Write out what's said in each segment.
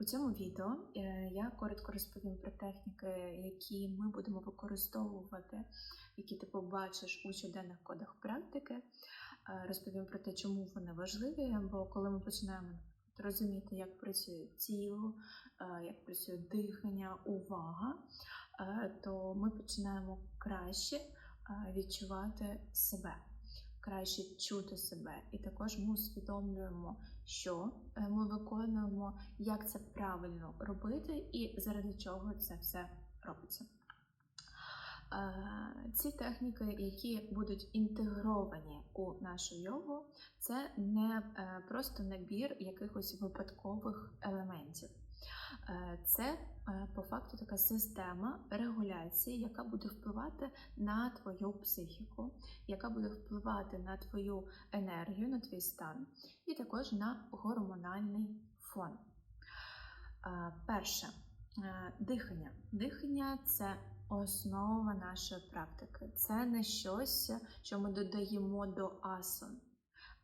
У цьому відео е, я коротко розповім про техніки, які ми будемо використовувати, які ти побачиш у щоденних кодах практики. Е, Розповім про те, чому вони важливі, бо коли ми починаємо розуміти, як працює тіло, е, як працює дихання, увага, то ми починаємо краще відчувати себе, краще чути себе. І також ми усвідомлюємо, що е, ми виконуємо, як це правильно робити і заради чого це все робиться. Е, Ці техніки, які будуть інтегровані у нашу йогу, це не е, просто набір якихось випадкових елементів. Це по факту така система регуляції, яка буде впливати на твою психіку, яка буде впливати на твою енергію, на твій стан, і також на гормональний фон. Е, Перше е, дихання. Дихання це основа нашої практики. Це не щось, що ми додаємо до асон.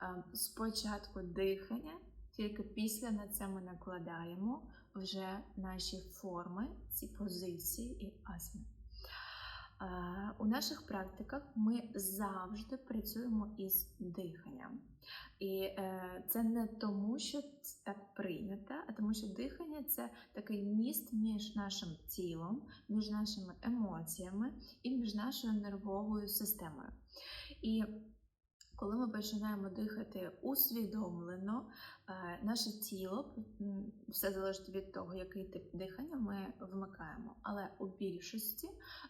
Е, Спочатку дихання, тільки після на це ми накладаємо вже наші форми, ці позиції і асани. Е, У наших практиках ми завжди працюємо із диханням. І е, це не тому, що це так прийнято, а тому, що дихання це такий міст між нашим тілом, між нашими емоціями і між нашою нервовою системою. І коли ми починаємо дихати усвідомлено, е, наше тіло все залежить від того, який тип дихання ми вмикаємо. Але у більшості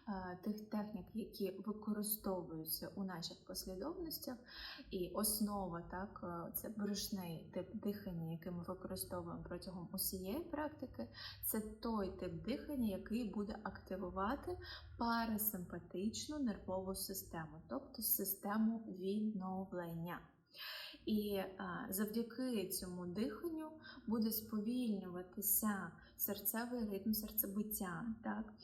е, тих технік, які використовуються у наших послідовностях, і основа так, е, це брюшний тип дихання, який ми використовуємо протягом усієї практики, це той тип дихання, який буде активувати парасимпатичну нервову систему, тобто систему відновлення. І завдяки цьому диханню буде сповільнюватися серцевий ритм серцебиття, так?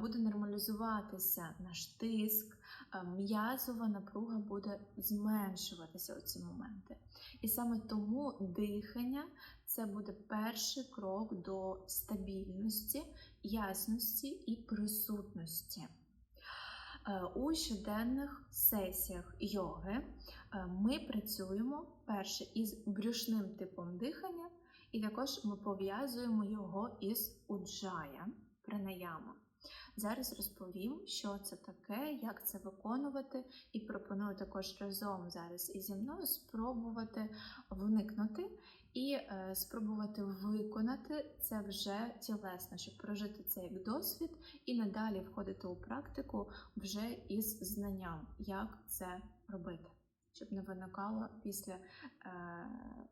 Буде нормалізуватися наш тиск, м'язова напруга буде зменшуватися у ці моменти. І саме тому дихання це буде перший крок до стабільності, ясності і присутності. Е, У щоденних сесіях йоги е, ми працюємо перше із брюшним типом дихання, і також ми пов'язуємо його із уджая пранаяма. Зараз розповім, що це таке, як це виконувати, і пропоную також разом зараз із зі мною спробувати вникнути і е, спробувати виконати це вже тілесно, щоб прожити це як досвід і надалі входити у практику вже із знанням, як це робити, щоб не виникало після е,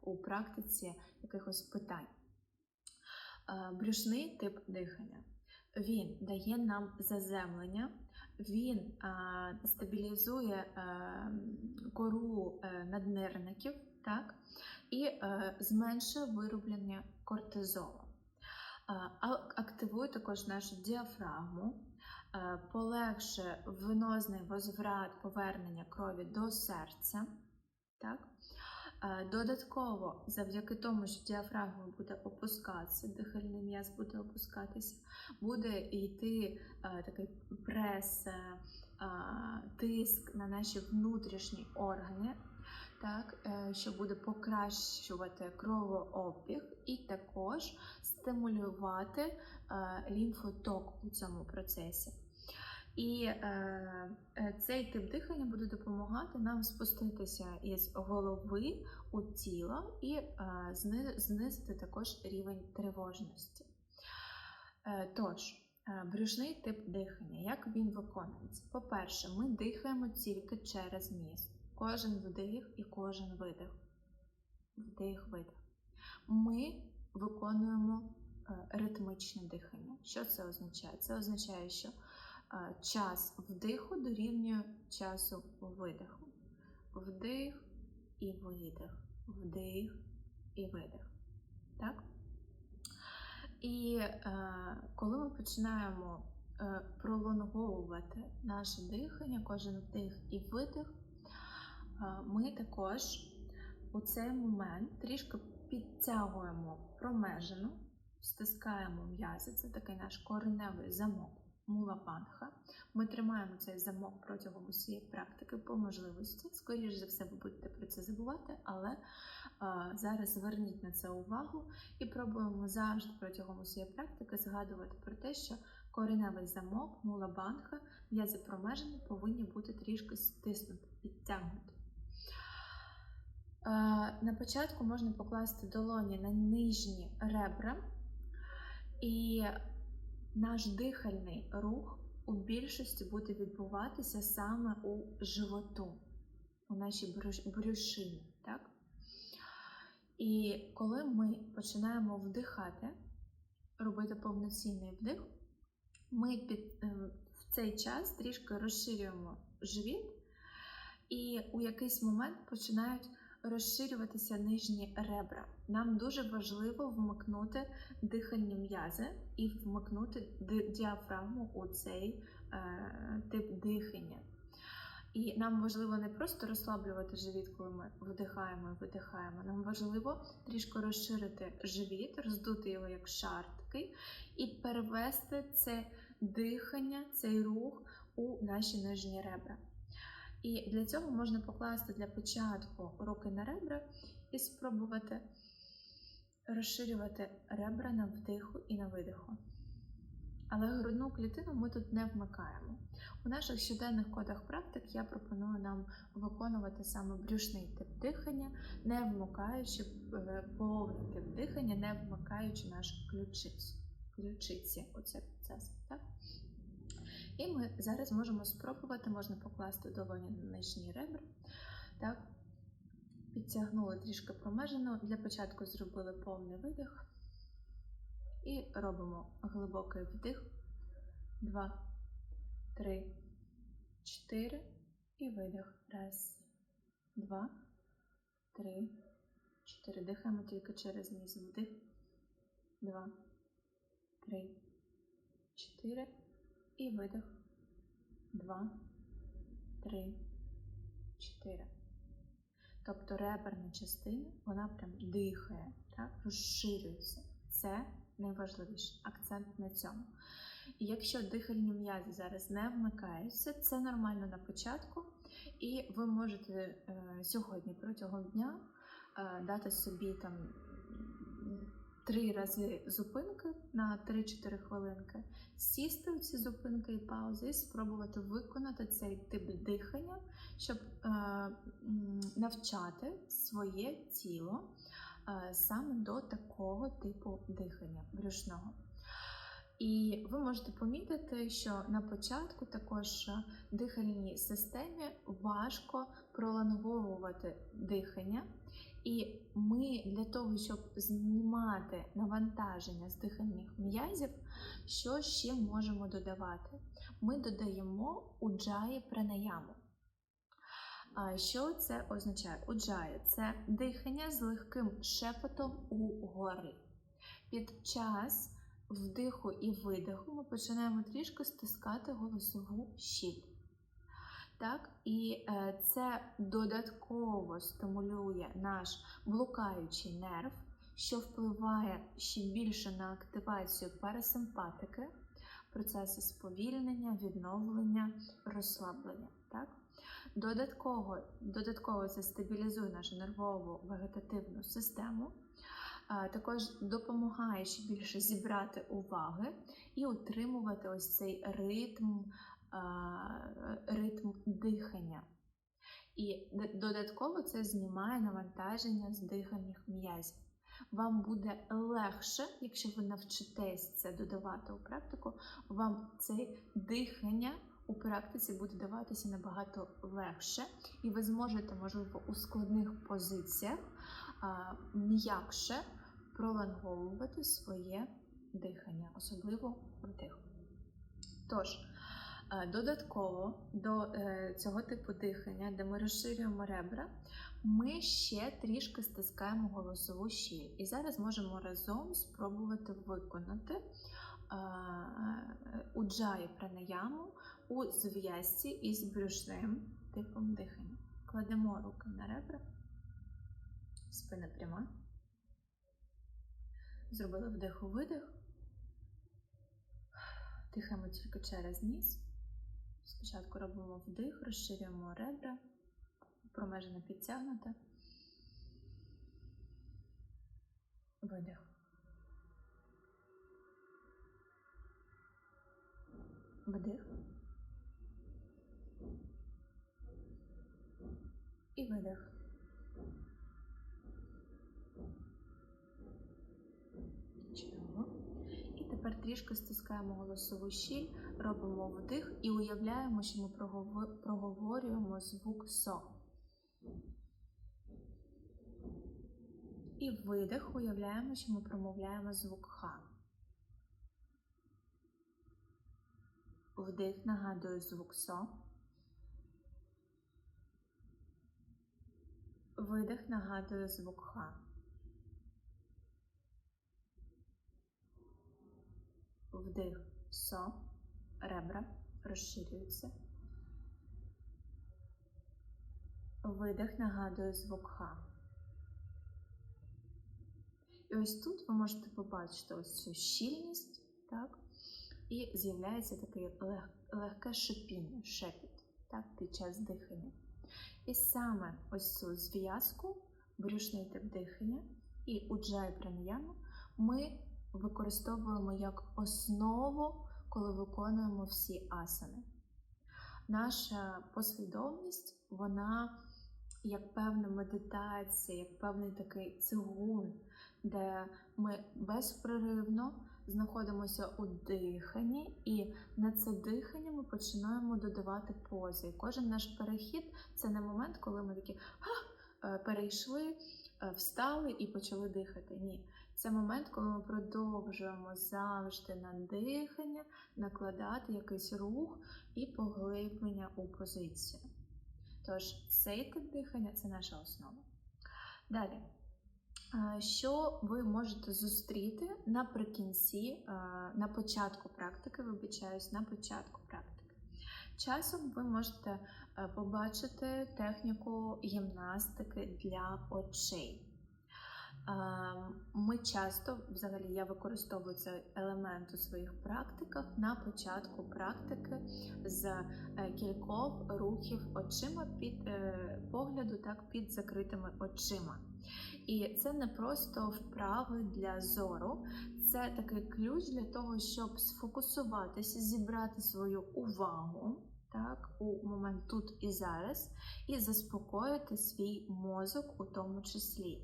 у практиці якихось питань. Е, брюшний тип дихання. Він дає нам заземлення, він а, стабілізує а, кору а, наднирників так, і а, зменшує вироблення кортизолу. А- активує також нашу діафрагму, а, полегшує венозний возврат повернення крові до серця. Так? Е, Додатково, завдяки тому, що діафрагма буде опускатися, дихальний м'яз буде опускатися, буде йти е, такий прес, е, е, тиск на наші внутрішні органи, так, е, що буде покращувати кровообіг і також стимулювати е, лімфоток у цьому процесі. І е, цей тип дихання буде допомагати нам спуститися із голови у тіло і знизити також рівень тривожності. Тож, брюшний тип дихання, як він виконується? По-перше, ми дихаємо тільки через ніс. Кожен вдих і кожен видих. Вдих, видих. Ми виконуємо е, ритмичне дихання. Що це означає? Це означає, що е, час вдиху дорівнює часу видиху. Вдих і видих. Вдих і видих. Так? І е, коли ми починаємо е, пролонговувати наше дихання, кожен вдих і видих, ми також у цей момент трішки підтягуємо промежину стискаємо м'язи, це такий наш кореневий замок мула-панха. Ми тримаємо цей замок протягом усієї практики по можливості. Скоріше за все, ви будете про це забувати, але а, зараз зверніть на це увагу і пробуємо завжди протягом усієї практики згадувати про те, що кореневий замок, мула-банха, м'язи промежини повинні бути трішки стиснуті, підтягнуті. На початку можна покласти долоні на нижні ребра, і наш дихальний рух у більшості буде відбуватися саме у животу, у нашій брюшині. Так? І коли ми починаємо вдихати, робити повноцінний вдих, ми під, е, в цей час трішки розширюємо живіт, і у якийсь момент починають розширюватися нижні ребра. Нам дуже важливо вмикнути дихальні м'язи і вмикнути діафрагму у цей е, тип дихання. І нам важливо не просто розслаблювати живіт, коли ми вдихаємо і видихаємо. Нам важливо трішки розширити живіт, роздути його як шар такий, і перевести це дихання, цей рух у наші нижні ребра. І для цього можна покласти для початку руки на ребра і спробувати розширювати ребра на вдиху і на видиху. Але грудну клітину ми тут не вмикаємо. У наших щоденних кодах практик я пропоную нам виконувати саме брюшний тип дихання, не вмикаючи е, повний тип дихання, не вмикаючи нашу ключицю, ключиці, оцей процес. Так? І ми зараз можемо спробувати, можна покласти долоні на нижні ребра. Так? Підтягнули трішки промежину. Для початку зробили повний видих. І робимо глибокий вдих. Два, три, чотири. І видих. Раз, два, три, чотири. Дихаємо тільки через низ. Вдих. Два, три, чотири. І видих. Два, три, чотири. Тобто реберна частина, вона прям дихає, так? розширюється. Це найважливіше. Акцент на цьому. І якщо дихальні м'язи зараз не вмикаються, це нормально на початку, і ви можете е, сьогодні протягом дня е, дати собі там три рази зупинки на 3-4 хвилинки, сісти у ці зупинки і паузи і спробувати виконати цей тип дихання, щоб е, навчати своє тіло е, саме до такого типу дихання брюшного. І ви можете помітити, що на початку також дихальній системі важко пролонговувати дихання. І ми для того, щоб знімати навантаження з дихальних м'язів, що ще можемо додавати? Ми додаємо уджаї пранаяму. Що це означає? Уджаї це дихання з легким шепотом у горлі. Під час вдиху і видиху ми починаємо трішки стискати голосову щіль. Так? І е, це додатково стимулює наш блукаючий нерв, що впливає ще більше на активацію парасимпатики, процеси сповільнення, відновлення, розслаблення. Так? Додатково, додатково це стабілізує нашу нервову вегетативну систему, а, також допомагає ще більше зібрати уваги і утримувати ось цей ритм, ритм дихання. І додатково це знімає навантаження з дихальних м'язів. Вам буде легше, якщо ви навчитесь це додавати у практику, вам це дихання у практиці буде даватися набагато легше, і ви зможете, можливо, у складних позиціях м'якше пролонговувати своє дихання, особливо вдих. Тож, додатково до е, цього типу дихання, де ми розширюємо ребра, ми ще трішки стискаємо голосову щіль. І зараз можемо разом спробувати виконати е, уджаї пранаяму у зв'язці із брюшним типом дихання. Кладемо руки на ребра, спина пряма. Зробили вдих-видих. Дихаємо тільки через ніс. Спочатку робимо вдих, розширюємо ребра, промежина підтягнута. Видих. Вдих. І видих. Трішки стискаємо голосову щіль, робимо вдих і уявляємо, що ми проговорюємо звук СО. І видих уявляємо, що ми промовляємо звук Х. Вдих нагадує звук СО. Видих нагадує звук Х. Вдих СО. Ребра розширюються. Видих нагадує звук Х. І ось тут ви можете побачити ось цю щільність, так? І з'являється таке лег- легке шипіння, шепіт так, під час дихання. І саме ось цю зв'язку, брюшний тип дихання і уджай пранаяма ми використовуємо як основу, коли виконуємо всі асани. Наша послідовність, вона як певна медитація, як певний такий цигун, де ми безперервно знаходимося у диханні, і на це дихання ми починаємо додавати пози. І кожен наш перехід це не момент, коли ми такі «Ха!» е, перейшли, е, встали і почали дихати. Ні. Це момент, коли ми продовжуємо завжди на дихання накладати якийсь рух і поглиблення у позицію. Тож цей тип дихання це наша основа. Далі. Що ви можете зустріти наприкінці, на початку практики, вибачаюсь, на початку практики. Часом ви можете е, побачити техніку гімнастики для очей. Ми часто, взагалі, я використовую цей елемент у своїх практиках на початку практики з е, кількох рухів очима під е, погляду, так під закритими очима. І це не просто вправи для зору, це такий ключ для того, щоб сфокусуватися, зібрати свою увагу так, у момент тут і зараз, і заспокоїти свій мозок у тому числі.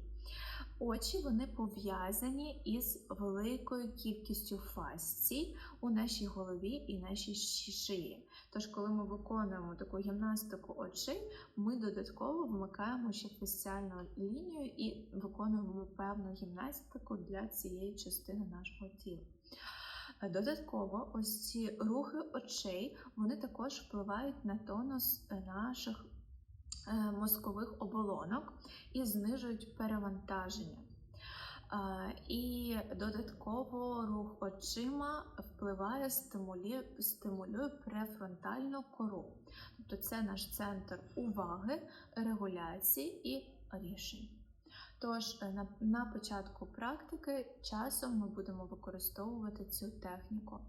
Очі вони пов'язані із великою кількістю фасцій у нашій голові і нашій шиї. Тож, коли ми виконуємо таку гімнастику очей, ми додатково вмикаємо ще фасціальну лінію і виконуємо певну гімнастику для цієї частини нашого тіла. Додатково, ось ці рухи очей вони також впливають на тонус наших е, мозкових оболонок і знижують перевантаження. Е, І додатково рух очима впливає, стимулює, стимулює префронтальну кору. Тобто це наш центр уваги, регуляції і рішень. Тож е, на, на початку практики часом ми будемо використовувати цю техніку.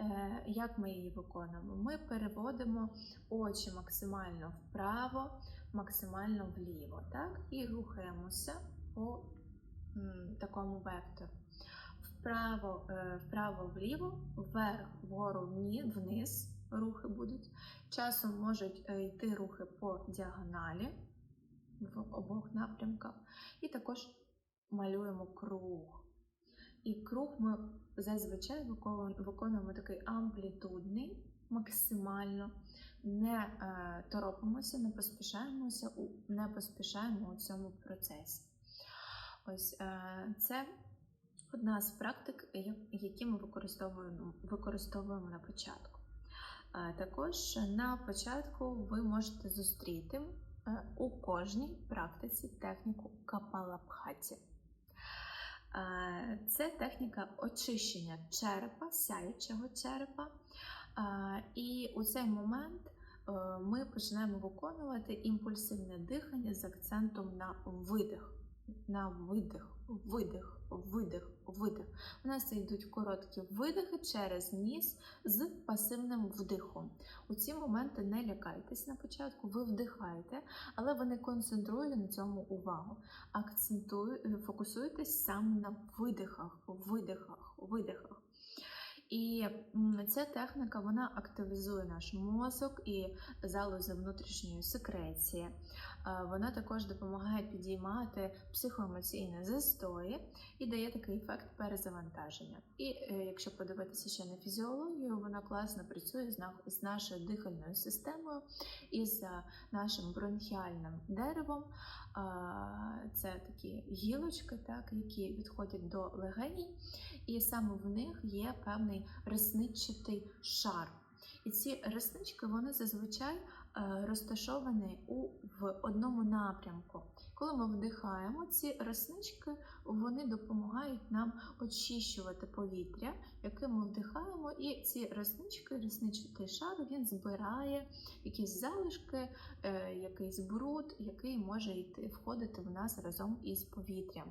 Е, Як ми її виконуємо? Ми переводимо очі максимально вправо, максимально вліво, так? і рухаємося по такому вектору. Вправо, е, вправо, вліво, вверх, вгору, вниз рухи будуть. Часом можуть е, йти рухи по діагоналі в обох напрямках. І також малюємо круг. І круг ми зазвичай виконуємо, такий амплітудний, максимально. Не е, торопимося, не поспішаємося, не поспішаємо у цьому процесі. Ось е, це одна з практик, які ми використовуємо, використовуємо на початку. Е, Також на початку ви можете зустріти у кожній практиці техніку капалабхаті. Це техніка очищення черепа, сяючого черепа. І у цей момент е, ми починаємо виконувати імпульсивне дихання з акцентом на видих. На видих, видих, видих, видих. У нас йдуть короткі видихи через ніс з пасивним вдихом. У ці моменти не лякайтесь на початку, ви вдихаєте, але ви не концентруєте на цьому увагу. Акцентує, фокусуйтесь саме на видихах, видихах, видихах. І ця техніка вона активізує наш мозок і залози внутрішньої секреції. Е, Вона також допомагає підіймати психоемоційні застої і дає такий ефект перезавантаження. І е, якщо подивитися ще на фізіологію, вона класно працює з нашою дихальною системою і з нашим бронхіальним деревом. Е, Це такі гілочки, так, які відходять до легенів, і саме в них є певний ресничатий шар. І ці реснички вони зазвичай е, розташовані у в одному напрямку. Коли ми вдихаємо, ці реснички вони допомагають нам очищувати повітря, яке ми вдихаємо, і ці реснички, ресничний шар, він збирає якісь залишки, е, якийсь бруд, який може йти входити в нас разом із повітрям.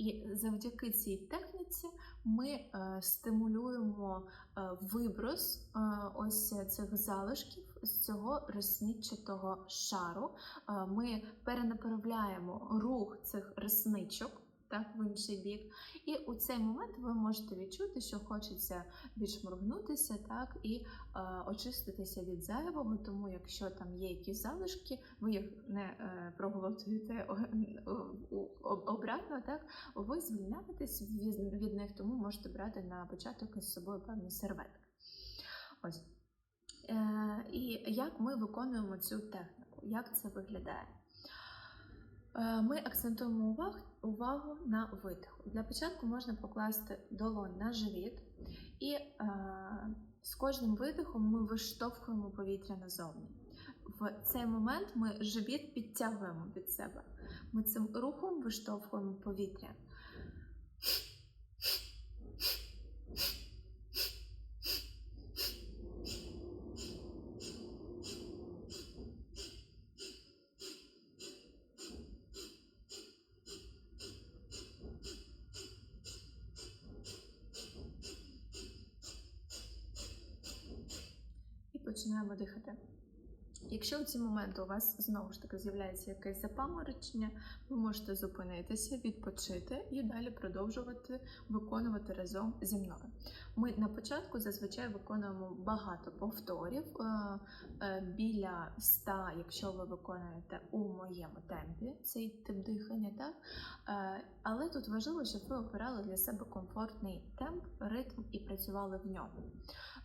І завдяки цій техніці ми е, стимулюємо е, виброс е, ось цих залишків з цього ресничатого шару. Ми перенаправляємо рух цих ресничок. Так, в інший бік. І у цей момент ви можете відчути, що хочеться відшморгнутися так, і е, очиститися від зайвого, тому якщо там є якісь залишки, ви їх не е, проголосуєте обратно, так, ви звільняєтесь від, від них, тому можете брати на початок із собою певні серветки. Ось. Е, і як ми виконуємо цю техніку? Як це виглядає? Е, Ми акцентуємо увагу, на видиху. Для початку можна покласти долонь на живіт, і е, з кожним видихом ми виштовхуємо повітря назовні. В цей момент ми живіт підтягуємо від себе. Ми цим рухом виштовхуємо повітря. і починаємо дихати. Якщо у ці моменти у вас знову ж таки з'являється якесь запаморочення, ви можете зупинитися, відпочити і далі продовжувати виконувати разом зі мною. Ми на початку зазвичай виконуємо багато повторів е, е, біля 100, якщо ви виконуєте у моєму темпі цей тип дихання, так? Е, але тут важливо, щоб ви обирали для себе комфортний темп, ритм і працювали в ньому.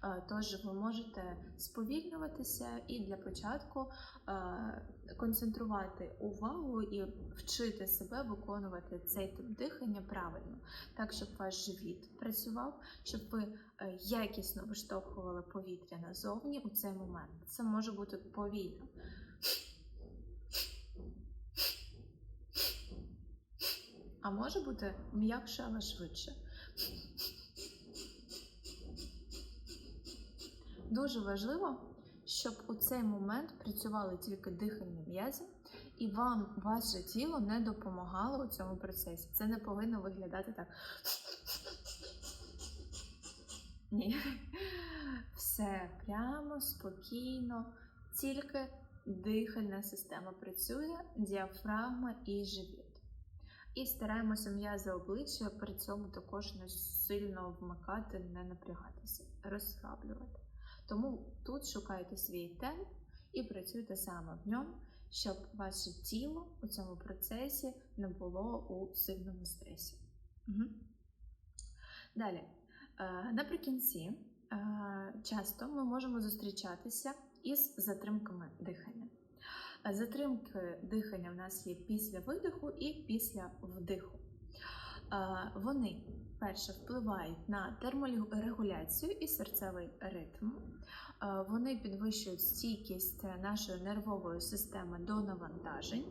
Е, Тож ви можете сповільнюватися і для початку е, концентрувати увагу і вчити себе виконувати цей тип дихання правильно, так щоб ваш живіт працював, щоб ви е, якісно виштовхували повітря назовні у цей момент. Це може бути повільно. А може бути м'якше, але швидше. Дуже важливо, щоб у цей момент працювали тільки дихальні м'язи, і вам ваше тіло не допомагало у цьому процесі. Це не повинно виглядати так. Ні. Все прямо, спокійно, тільки дихальна система працює, діафрагма і живіт. І стараємося м'язи обличчя при цьому також не сильно вмикати, не напрягатися, розслаблювати. Тому тут шукайте свій темп і працюйте саме в ньому, щоб ваше тіло у цьому процесі не було у сильному стресі. Угу. Далі, е, наприкінці, е, часто ми можемо зустрічатися із затримками дихання. Е, Затримки дихання в нас є після видиху і після вдиху. Вони перше впливають на терморегуляцію і серцевий ритм. Е, Вони підвищують стійкість нашої нервової системи до навантажень,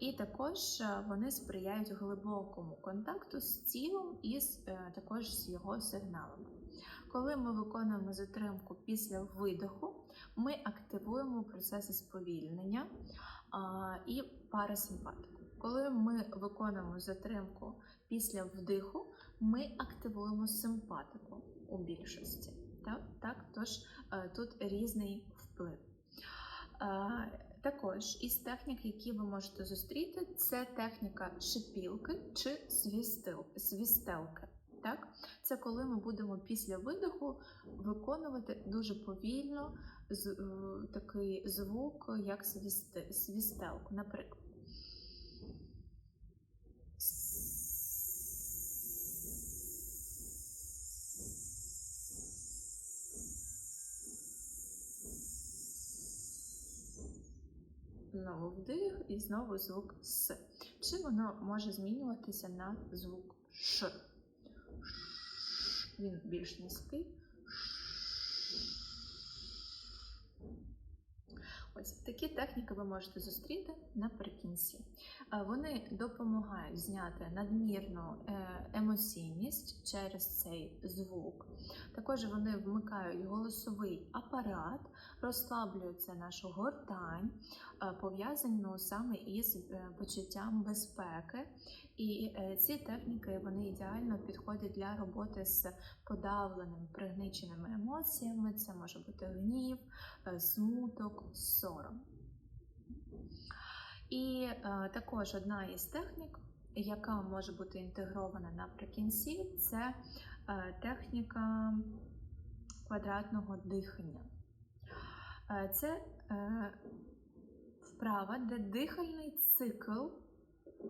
і також е, вони сприяють глибокому контакту з тілом і е, також з його сигналами. Коли ми виконуємо затримку після видиху, ми активуємо процеси сповільнення і парасимпатику. Коли ми виконуємо затримку після вдиху, ми активуємо симпатику у більшості. Так, так? Тож е, тут різний вплив. Е, Також із технік, які ви можете зустріти, це техніка шипілки чи свістелки. Так? Це коли ми будемо після видиху виконувати дуже повільно е, такий звук, як свістелку. Наприклад. Знову вдих і знову звук С. Чи воно може змінюватися на звук Ш? Він більш низький. Ось такі техніки ви можете зустріти наприкінці. Е, Вони допомагають зняти надмірну е, емоційність через цей звук. Також вони вмикають голосовий апарат, розслаблюється нашу гортань, е, пов'язану саме із почуттям безпеки. І е, ці техніки вони ідеально підходять для роботи з подавленими пригниченими емоціями. Це може бути гнів, е, смуток, сором. І е, також одна із технік, яка може бути інтегрована наприкінці, це техніка квадратного дихання. Це вправа, де дихальний цикл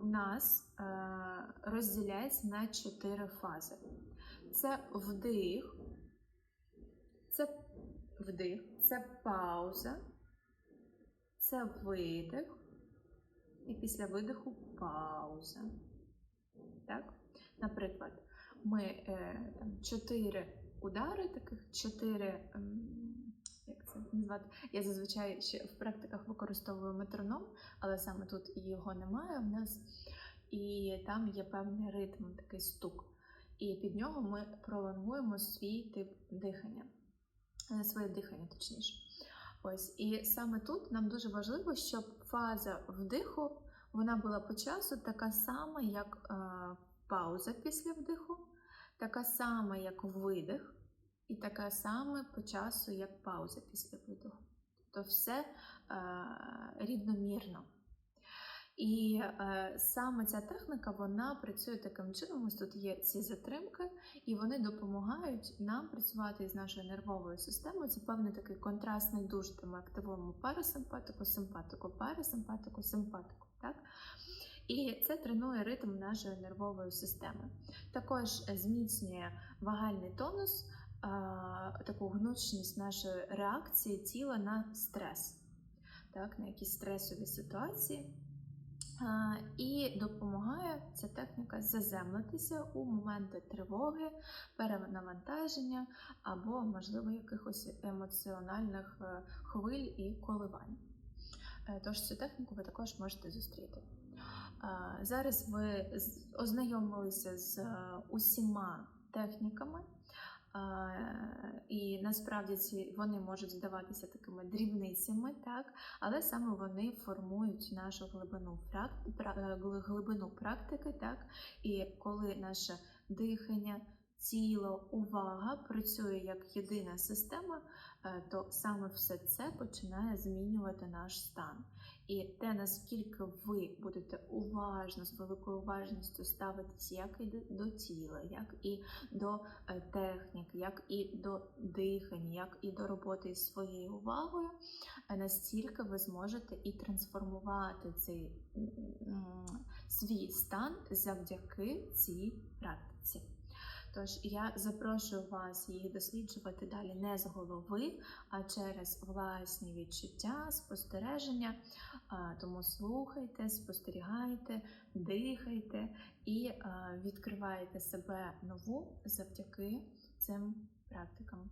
у нас е, розділяється на чотири фази. Це вдих, це вдих, це пауза, це видих, і після видиху пауза. Так? Наприклад, ми е, там, чотири удари, таких чотири. Це назвати? Я зазвичай ще в практиках використовую метроном, але саме тут його немає в нас. І там є певний ритм, такий стук. І під нього ми пролонгуємо свій тип дихання, е, своє дихання, точніше. Ось, і саме тут нам дуже важливо, щоб фаза вдиху вона була по часу така сама, як е, пауза після вдиху, така сама, як видих, і така сама по часу, як пауза після видиху. Тобто все е, рівномірно. І е, саме ця техніка вона працює таким чином. Ось тут є ці затримки, і вони допомагають нам працювати із нашою нервовою системою. Це певний такий контрастний душ, де ми активуємо парасимпатику, симпатику, парасимпатику, симпатику. Так? І це тренує ритм нашої нервової системи. Також зміцнює вагальний тонус, таку гнучність нашої реакції тіла на стрес, так, на якісь стресові ситуації. І допомагає ця техніка заземлитися у моменти тривоги, перенавантаження або, можливо, якихось емоціональних е, хвиль і коливань. Е, Тож цю техніку ви також можете зустріти. Зараз ви ознайомилися з е, усіма техніками. І насправді ці вони можуть здаватися такими дрібницями, так, але саме вони формують нашу глибину е, гли- глибину практики, так, і коли наше дихання, тіло, увага працює як єдина система, е, то саме все це починає змінювати наш стан. І те, наскільки ви будете уважно, з великою уважністю ставитися як і до- тіла, як і до е, технік, як і до дихання, як і до роботи із своєю увагою, е, настільки ви зможете і трансформувати цей свій стан завдяки цій практиці. Тож я запрошую вас її досліджувати далі не з голови, а через власні відчуття, спостереження. Тому слухайте, спостерігайте, дихайте і відкривайте себе нову завдяки цим практикам.